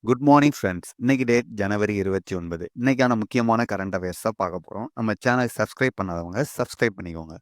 Good morning friends. இன்னைக்கு date ஜனவரி இருபத்தி ஒன்பது. இன்னைக்கான முக்கியமான கரண்ட் அஃபேர்ஸாக பார்க்க போகிறோம் நம்ம சேனல் சப்ஸ்கிரைப் பண்ணாதவங்க சப்ஸ்கிரைப் பண்ணிக்கோங்க.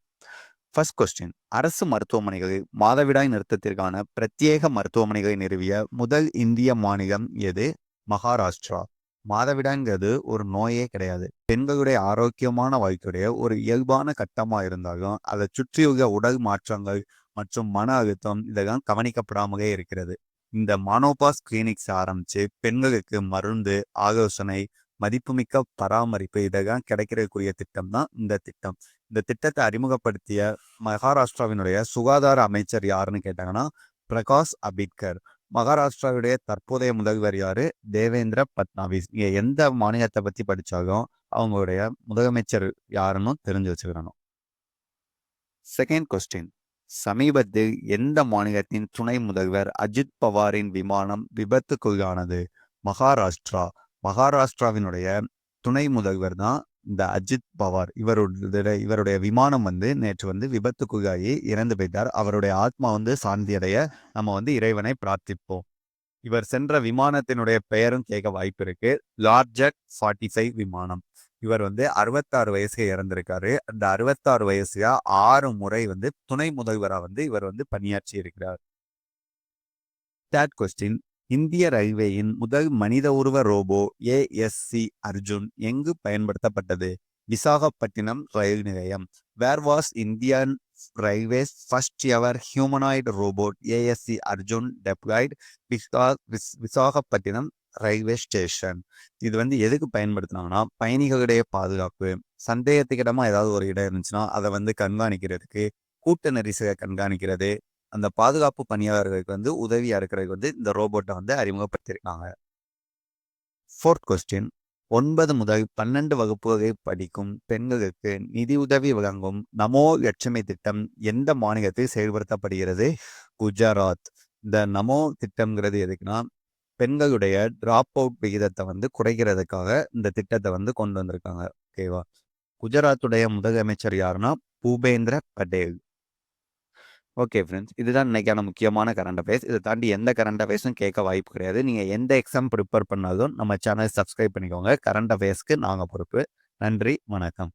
ஃபர்ஸ்ட் கொஸ்டின் அரசு மருத்துவமனைகளில் மாதவிடாய் நிறுத்தத்திற்கான பிரத்யேக மருத்துவமனைகளை நிறுவிய முதல் இந்திய மாநிலம் எது? மகாராஷ்டிரா. மாதவிடாங்கிறது ஒரு நோயே கிடையாது. பெண்களுடைய ஆரோக்கியமான வாழ்க்கையுடைய ஒரு இயல்பான கட்டமாக இருந்தாலும் அதை சுற்றியுள்ள உடல் மாற்றங்கள் மற்றும் மன அழுத்தம் இதெல்லாம் கவனிக்கப்படாமலே இருக்கிறது. இந்த மானோபாஸ் கிளினிக்ஸ் ஆரம்பிச்சு பெண்களுக்கு மருந்து ஆலோசனை மதிப்புமிக்க பராமரிப்பு இதெல்லாம் கிடைக்கிறதுக்குரிய திட்டம் தான் இந்த திட்டம். இந்த திட்டத்தை அறிமுகப்படுத்திய மகாராஷ்டிராவினுடைய சுகாதார அமைச்சர் யாருன்னு கேட்டாங்கன்னா பிரகாஷ் அபிட்கர் மகாராஷ்டிராவுடைய தற்போதைய முதல்வர் யாரு? தேவேந்திர பட்னாவிஸ். நீங்க எந்த மாநிலத்தை பத்தி படிச்சாலும் அவங்களுடைய முதலமைச்சர் யாருன்னு தெரிஞ்சு வச்சுக்கிறணும் செகண்ட் கொஸ்டின் சமீபத்தில் எந்த மாநிலத்தின் துணை முதல்வர் அஜித் பவாரின் விமானம் விபத்துக்குள்ளானது? மகாராஷ்டிரா. மகாராஷ்டிராவினுடைய துணை முதல்வர் தான் இந்த அஜித் பவார். இவருடைய இவருடைய விமானம் வந்து நேற்று வந்து விபத்துக்குள்ளாகி இறந்து போயிட்டார். அவருடைய ஆத்மா வந்து சாந்தியடைய நம்ம வந்து இறைவனை பிரார்த்திப்போம். இவர் சென்ற விமானத்தினுடைய பெயரும் கேட்க வாய்ப்பு இருக்கு. லார்ஜட் ஃபார்ட்டி ஃபைவ் விமானம். இவர் வந்து அறுபத்தாறு வயசுல இறந்திருக்காரு. அந்த அறுபத்தாறு வயசுல ஆறு முறை வந்து துணை முதல்வராக வந்து இவர் வந்து பணியாற்றி இருக்கிறார். தேர்ட் கொஸ்டின் இந்திய ரயில்வேயின் முதல் மனித உருவ ரோபோ ஏஎஸ்சி அர்ஜுன் எங்கு பயன்படுத்தப்பட்டது? விசாகப்பட்டினம் ரயில் நிலையம். Where was Indian Railways first ever humanoid robot ASC Arjun deployed Visakhapatnam railway station இது வந்து எதுக்கு பயன்படுத்தினாங்கன்னா பயணிகளுடைய பாதுகாப்பு. சந்தேகத்துக்கிடமா ஏதாவது ஒரு இடம் இருந்துச்சுன்னா அதை வந்து கண்காணிக்கிறதுக்கு கூட்ட நெரிசலை கண்காணிக்கிறது அந்த பாதுகாப்பு பணியாளர்களுக்கு வந்து உதவியா இருக்கிறதுக்கு வந்து இந்த ரோபோட்டை வந்து அறிமுகப்படுத்தியிருக்காங்க. ஃபோர்த் கொஸ்டின் ஒன்பது முதல் பன்னெண்டு வகுப்பு வரை படிக்கும் பெண்களுக்கு நிதியுதவி வழங்கும் நமோ லட்சுமி திட்டம் எந்த மாநிலத்தில் செயல்படுத்தப்படுகிறது? குஜராத். இந்த நமோ திட்டம்ங்கிறது எதுக்குன்னா பெண்களுடைய டிராப் அவுட் விகிதத்தை வந்து குறைக்கிறதுக்காக இந்த திட்டத்தை வந்து கொண்டு வந்திருக்காங்க. ஓகேவா குஜராத்துடைய முதலமைச்சர் யாருன்னா பூபேந்திர பட்டேல் ஓகே ஃப்ரெண்ட்ஸ். இதுதான் இன்றைக்கான முக்கியமான கரண்ட் அஃபேர்ஸ் இதை தாண்டி எந்த கரண்ட் அஃபேர்ஸும் கேட்க வாய்ப்பு கிடையாது. நீங்கள் எந்த எக்ஸாம் ப்ரிப்பேர் பண்ணாலும் நம்ம சேனல் சப்ஸ்கிரைப் பண்ணிக்கோங்க. கரண்ட் அஃபேர்ஸ்க்கு நாங்கள் பொறுப்பு. நன்றி வணக்கம்.